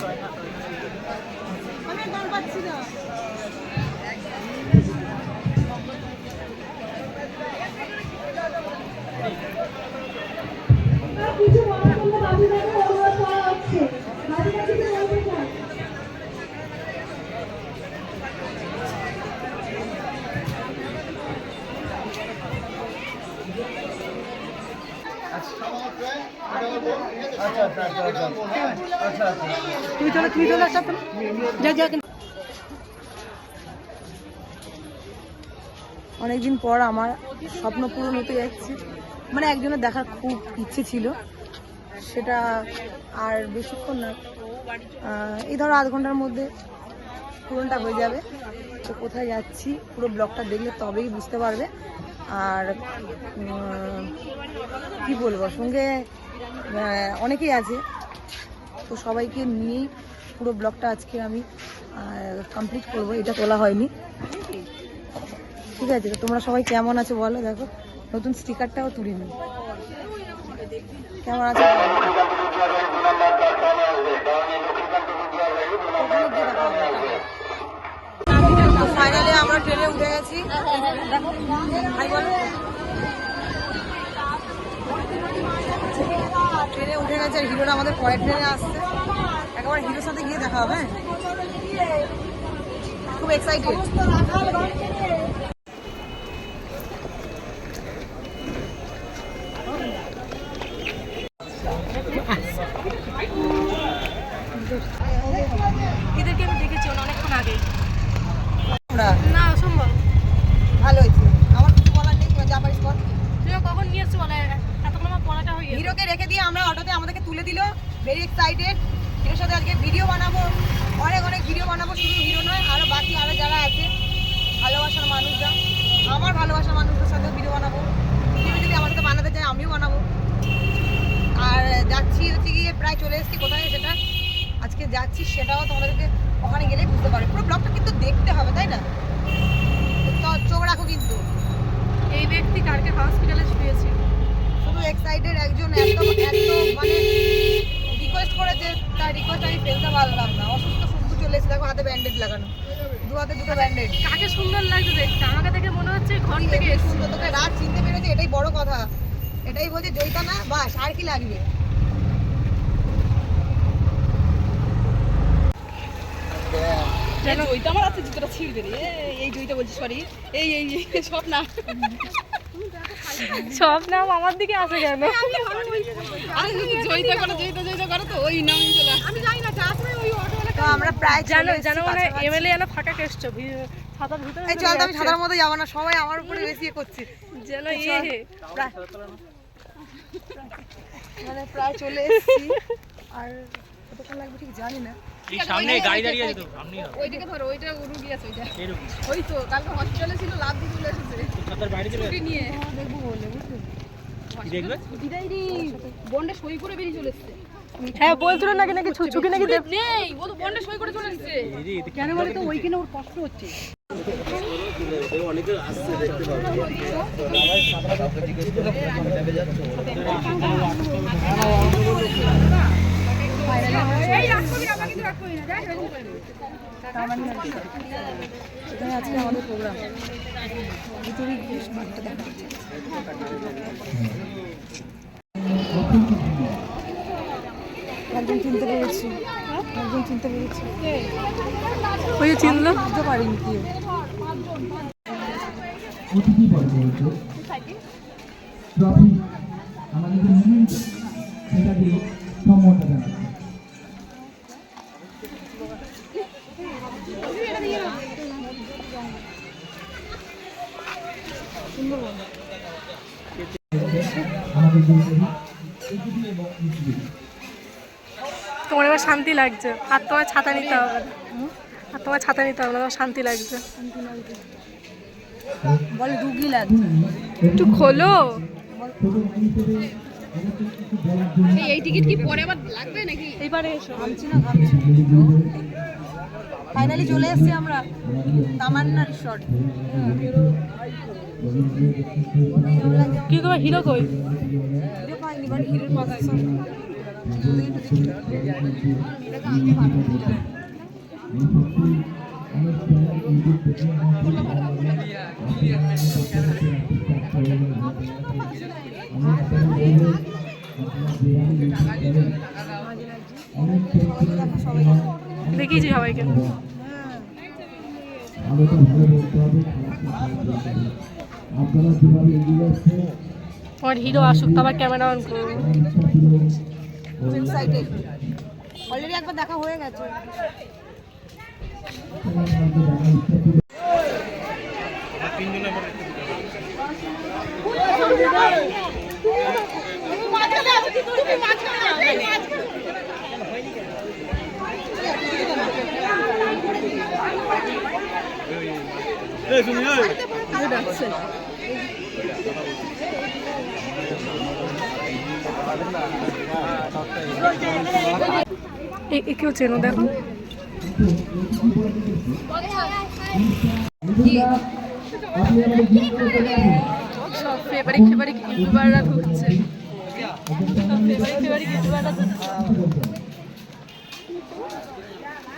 going up. তুমি চলো তুমি চলে আসো যা যা অনেকদিন পর আমার স্বপ্ন পূরণ হতে যাচ্ছে। মানে একজনের দেখার খুব ইচ্ছে ছিল। সেটা আর বেশিক্ষণ না। এই ধরো আধ ঘণ্টার মধ্যে পূরণটা হয়ে যাবে। তো কোথায় যাচ্ছি, পুরো ব্লগটা দেখলে তবেই বুঝতে পারবে। আর কি বলব, সঙ্গে অনেকেই আছে। তো সবাইকে নিয়েই পুরো ব্লগটা আজকে আমি কমপ্লিট করব। এটা তোলা হয়নি। ঠিক আছে তোমরা সবাই কেমন আছো বলো? দেখো, নতুন স্টিকারটাও তুলিনি কেমন আছো? ফাইনালি আমরা ট্রেনে উঠে গেছি। দেখো, ভাই বলো ট্রেনে উঠে গেছে আর হিরোরা আমাদের পরের ট্রেনে আসছে। একেবারে হিরোর সাথে গিয়ে দেখা হবে হ্যাঁ? খুব এক্সাইটেড এদেরকে আমি দেখেছি অনেকক্ষণ আগে। না অসম্ভব। ভালো হয়েছে আমার কিছু বলার নেই তুই যা পারিস কর তুমিও কখন নিয়ে এসছো বলে? হিরোকে রেখে দিয়ে আমরা অটোতে আমাদেরকে তুলে দিল। ভেরি এক্সাইটেড হিরোর সাথে আজকে ভিডিও বানাবো। অনেক অনেক ভিডিও বানাবো শুধু হিরো নয় আরও বাকি আরও যারা আছে ভালোবাসার মানুষরা। আমার ভালোবাসার মানুষদের সাথে ভিডিও বানাবো। কেউ যদি আমার সাথে বানাতে চায় আমিও বানাবো। আর যাচ্ছি হচ্ছে গিয়ে প্রায় চলে এসেছি কোথায় সেটা? আজকে যাচ্ছি সেটাও তোমাদেরকে ওখানে গেলেই বুঝতে পারবে। পুরো ব্লগটা কিন্তু দেখতে হবে তাই না? তো চোখ রাখো কিন্তু। এই ব্যক্তি কালকে হসপিটালে শুয়েছে শুধু এক্সাইটেড একজন এত এত মানে রিকোয়েস্ট করেছে তার রিকোয়েস্ট আমি ফেলতে পারলাম না। অসুস্থ শুধু চলে এসে দেখো হাতে ব্যান্ডেজ লাগানো। দু হাতে দুটো ব্যান্ডেজ কাকে সুন্দর লাগছে দেখতে? আমাকে দেখে মনে হচ্ছে ঘর থেকে এসেছি। সুন্দর তোকে রাত চিনতে পেরেছে এটাই বড় কথা। এটাই বলছে জয়িতা না বাস আর কি লাগবে? ওইটা আমার হাতে জুতোটা ছিঁড়বে রে। এই জয়িতা বলছি সরি এই এই সব না। সব নাম আমার দিকে আসে কেন? আমরা প্রায় জানো জানো মানে। এমএলএ যেন ফাঁকা কেসছো ছাতার ভিতরে চল আমি সাদার মধ্যে যাব না সবাই আমার উপরে বেশি ইয়ে করছে। যেন ইয়ে মানে প্রায় চলে এসেছি। আর কতক্ষণ লাগবে ঠিক জানি না। এই সামনে গাড়ি দাঁড়িয়ে আছে তো সামনেই হবে। ওইদিকে ধরো ওইটা রুগী আছে ওইটা। ওই তো কালকে হসপিটালে ছিল লাভ দিয়ে চলে এসেছে। ছাতার বাইরে চলে ছুটি নিয়ে। দেখব বলে বুঝলি? কি দেখবে? বিদায় নি বন্ডে সই করে বেরিয়ে চলে এসেছে। হ্যাঁ বলছিল নাকি নাকি ছুকি নাকি নেই ও তো বন্ডে সই করে চলে এসেছে। এই যে কেন বলে তো ওইখানে ওর কষ্ট হচ্ছে। এখানে আজকে আমাদের প্রোগ্রাম ভিতরে চিনতে পেরেছি একজন চিনতে পেরেছি ওই চিনলো বুঝতে পারিনি দিয়ে তোমার এবার শান্তি লাগছে। আর তোমার ছাতা নিতে হবে। আর তোমার ছাতা নিতে হবে না তোমার শান্তি লাগছে। বল রুগী লাগবে একটু খোলো। জন্য এই টিকিট কি পরে আবার লাগবে নাকি? এইবারে এসো। ঘামছি না ঘামছি ফাইনালি চলে এসেছি আমরা তামান্না রিসর্ট কি তোমার হিরো কই? ভিডিও পাইনি বাট হিরোর কথা দেখিয়েছি সবাইকে। আমার হিরো আসুক আবার ক্যামেরা অন করব। অলরেডি একবার দেখা হয়ে গেছে। কেউ চেনো দেখো? সব ফেভারিট ফেভারিট ইউটিউবাররা ঢুকছে ফেভারিট ফেভারিট ইউটিউবাররা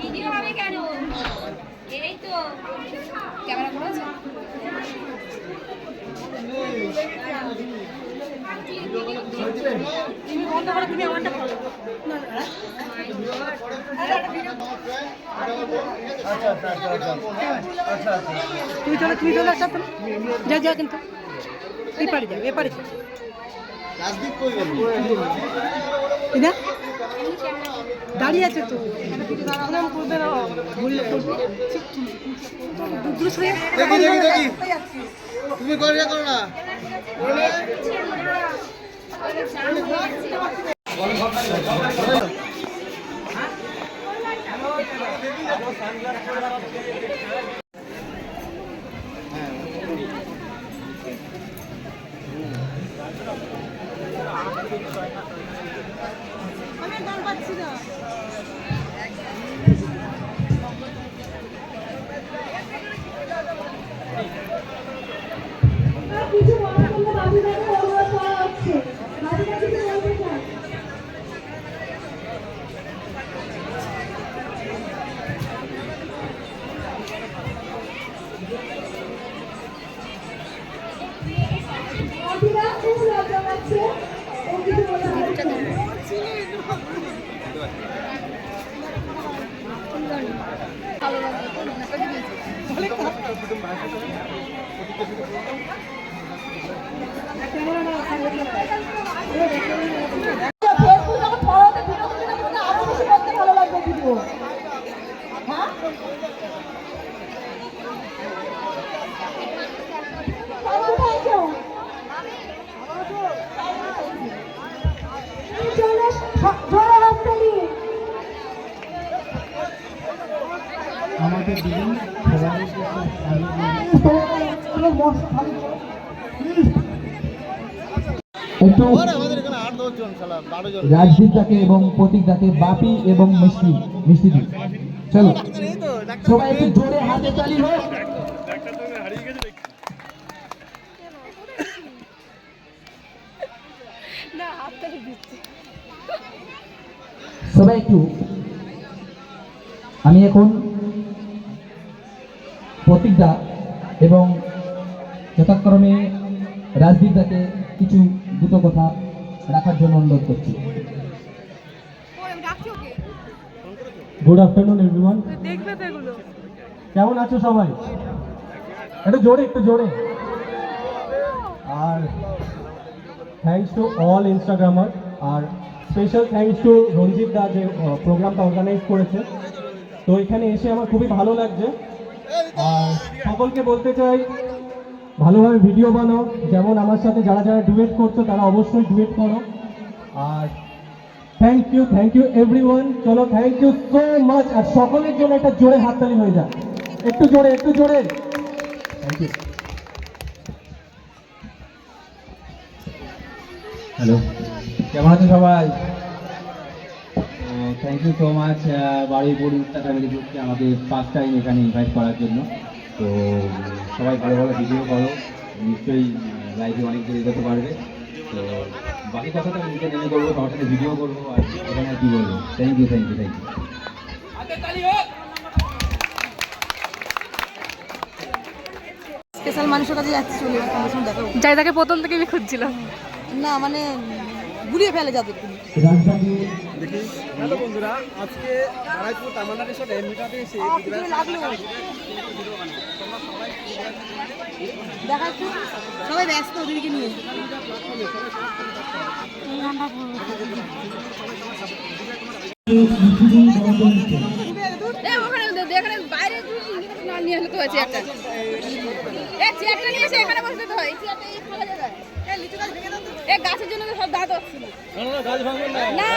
ভিডিও হবে কেন এই তো। ক্যামেরা করা আছে তুমি চলো তুমি চলে আসো আপনি। যা। যা কিন্তু এপারে যাও এপারে যাও দিদা দাঁড়িয়ে আছে তো। দাঁড়ালাম করবে না। বললে দেখি দেখি দেখি। তুমি করে করো না। কিছু বলার জন্য বাবুদাকে অনুরোধ করা হচ্ছে বাবুদা কিছু বলতে চান বাবুদা খুব লজ্জা পাচ্ছে ও কিছু বলতে পারছে না। ফেসবুক যখন পড়াতে ভিডিও করতে করতে আরও বেশি করতে ভালো লাগবে ভিডিও হ্যাঁ থ্যাংক ইউ চলে জোরে হাততালি আমাদের দিন সবাই মশা দাকে এবং প্রতীক দাকে বাপি এবং মিষ্টি মিষ্টি দি। চলো। সবাই একটু জোরে হাতে তালি হোক সবাই একটু। আমি এখন প্রতীক দা এবং যথাক্রমে রাজদীপ দাকে কিছু দুটো কথা রাখার জন্য অনুরোধ করছি। গুড আফটারনুন এভরিওয়ান দেখবে কেমন আছো সবাই? একটু জোরে একটু জোরে। আর thanks to all ইনস্টাগ্রামার R special thanks to Ranjit da যে প্রোগ্রামটা অর্গানাইজ করেছে। তো এখানে এসে আমার খুবই ভালো লাগছে। আর সকলকে বলতে চাই, ভালোভাবে ভিডিও বানাও। যেমন আমার সাথে যারা যারা ডুয়েট করছ, তারা অবশ্যই ডুয়েট করো। আর thank you thank you everyone চলো থ্যাংক ইউ সো মাচ আর সকলের জন্য একটা জোরে হাততালি হয়ে যায় একটু জোরে একটু জোরে। থ্যাংক ইউ হ্যালো কেমন আছো সবাই? Thank you so much Baruipur insta family গ্রুপকে আমাদের ফার্স্ট টাইম এখানে ইনভাইট করার জন্য। তো সবাই ভালো ভালো ভিডিও করো নিশ্চয়ই লাইভে অনেক দেরি করতে পারবে। তো বাকি কথা তো আমি নিজে নেমে করব সবার সাথে ভিডিও করব আর এখানে আর কি বলব। Thank you thank you thank you special মানুষের কাছে যাচ্ছি চলে। যাই তাকে প্রথম থেকে আমি খুঁজছিলাম। না মানে গুলিয়ে ফেলে যাদের রাজধানী হ্যালো বন্ধুরা আজকে তামান্না রিসোর্টে মিটাতে এসে দেখা একটু সবাই ব্যস্ত ওদেরকে নিয়ে বাইরে নিয়ে আসলে তো হয় চেয়ারটা নিয়ে এসে এখানে বসতে হয়। গাছের জন্য তো সব দাঁত হচ্ছিল না।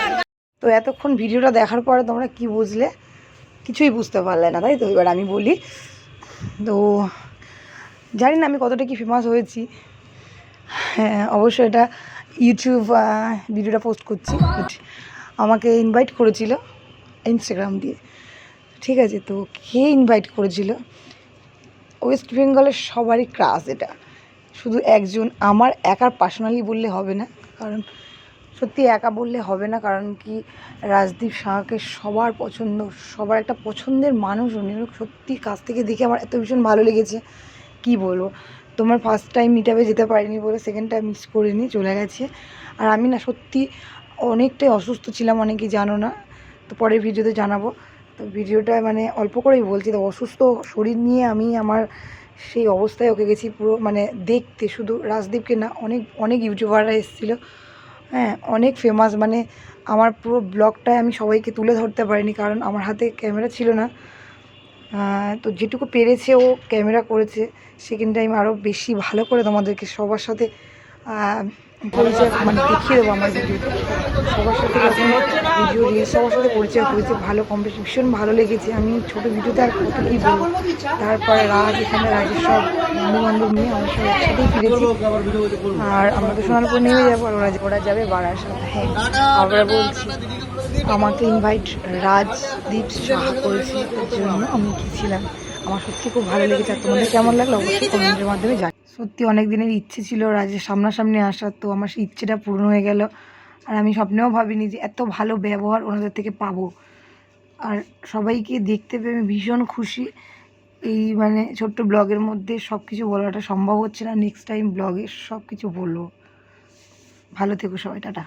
তো এতক্ষণ ভিডিওটা দেখার পরে তোমরা কি বুঝলে? কিছুই বুঝতে পারলে না তাই তো? এবার আমি বলি। তো জানি না আমি কতটা কি ফেমাস হয়েছি। হ্যাঁ অবশ্যই এটা ইউটিউব ভিডিওটা পোস্ট করছি। আমাকে ইনভাইট করেছিল ইনস্টাগ্রাম দিয়ে। ঠিক আছে তো কে ইনভাইট করেছিল? ওয়েস্ট বেঙ্গলের সবারই ক্রাশ এটা। শুধু একজন আমার একার পার্সোনালি বললে হবে না, কারণ সত্যি একা বললে হবে না, কারণ কি রাজদীপ শাহকে সবার পছন্দ, সবার একটা পছন্দের মানুষ উনি সত্যি কাছ থেকে দেখে আমার এত ভীষণ ভালো লেগেছে। কি বলব? তোমার ফার্স্ট টাইম মিটাবে যেতে পারিনি বলে সেকেন্ড টাইম মিস করিনি, চলে গেছে। আর আমি না সত্যি অনেকটাই অসুস্থ ছিলাম, অনেকেই জানো না, তো পরের ভিডিওতে জানাব। তো ভিডিওটা মানে অল্প করেই বলছি, তো অসুস্থ শরীর নিয়ে আমি আমার সেই অবস্থায় ওকে গেছি পুরো মানে দেখতে শুধু রাজদীপকে না, অনেক অনেক ইউটিউবাররা এসেছিল। হ্যাঁ অনেক ফেমাস মানে আমার পুরো ব্লগটায় আমি সবাইকে তুলে ধরতে পারিনি, কারণ আমার হাতে ক্যামেরা ছিল না। তো যেটুকু পেরেছে ও ক্যামেরা করেছে সেকেন্ড টাইম আরও বেশি ভালো করে তোমাদেরকে সবার সাথে পরিচয় মানে দেখিয়ে দেবো আমার ভিডিওতে সবার সাথে ভিডিও রিল সবার সাথে পরিচয় করেছে, ভালো কম্পিটিশন ভীষণ ভালো লেগেছে। আমি ছোটো ভিডিওতে আর কত কী বলব। তারপরে রাজ, এখানে রাজের সব বন্ধু বান্ধব নিয়ে আমরা সব একসাথেই ফিরেছি। আর আমরা তো সোনারপুর নেমে যাব, আর ওরা ওরা যাবে বারাসাত। হ্যাঁ আবার বলছি, আমাকে ইনভাইট রাজদীপ সাহা করেছে তার জন্য আমি গেছিলাম। আমার সত্যি খুব ভালো লেগেছে আর তোমাদের কেমন লাগল অবশ্যই কমেন্টের মাধ্যমে জানি। সত্যি অনেক দিনের ইচ্ছে ছিল রাজের সামনাসামনি আসার, তো আমার সেই ইচ্ছেটা পূর্ণ হয়ে গেল। আর আমি স্বপ্নেও ভাবিনি যে এত ভালো ব্যবহার ওনাদের থেকে পাবো। আর সবাইকে দেখতে পেয়ে আমি ভীষণ খুশি। এই মানে ছোট্ট ব্লগের মধ্যে সব কিছু বলাটা সম্ভব হচ্ছে না। নেক্সট টাইম ব্লগে সব কিছু বলব। ভালো থেকো সবাই, টাটা।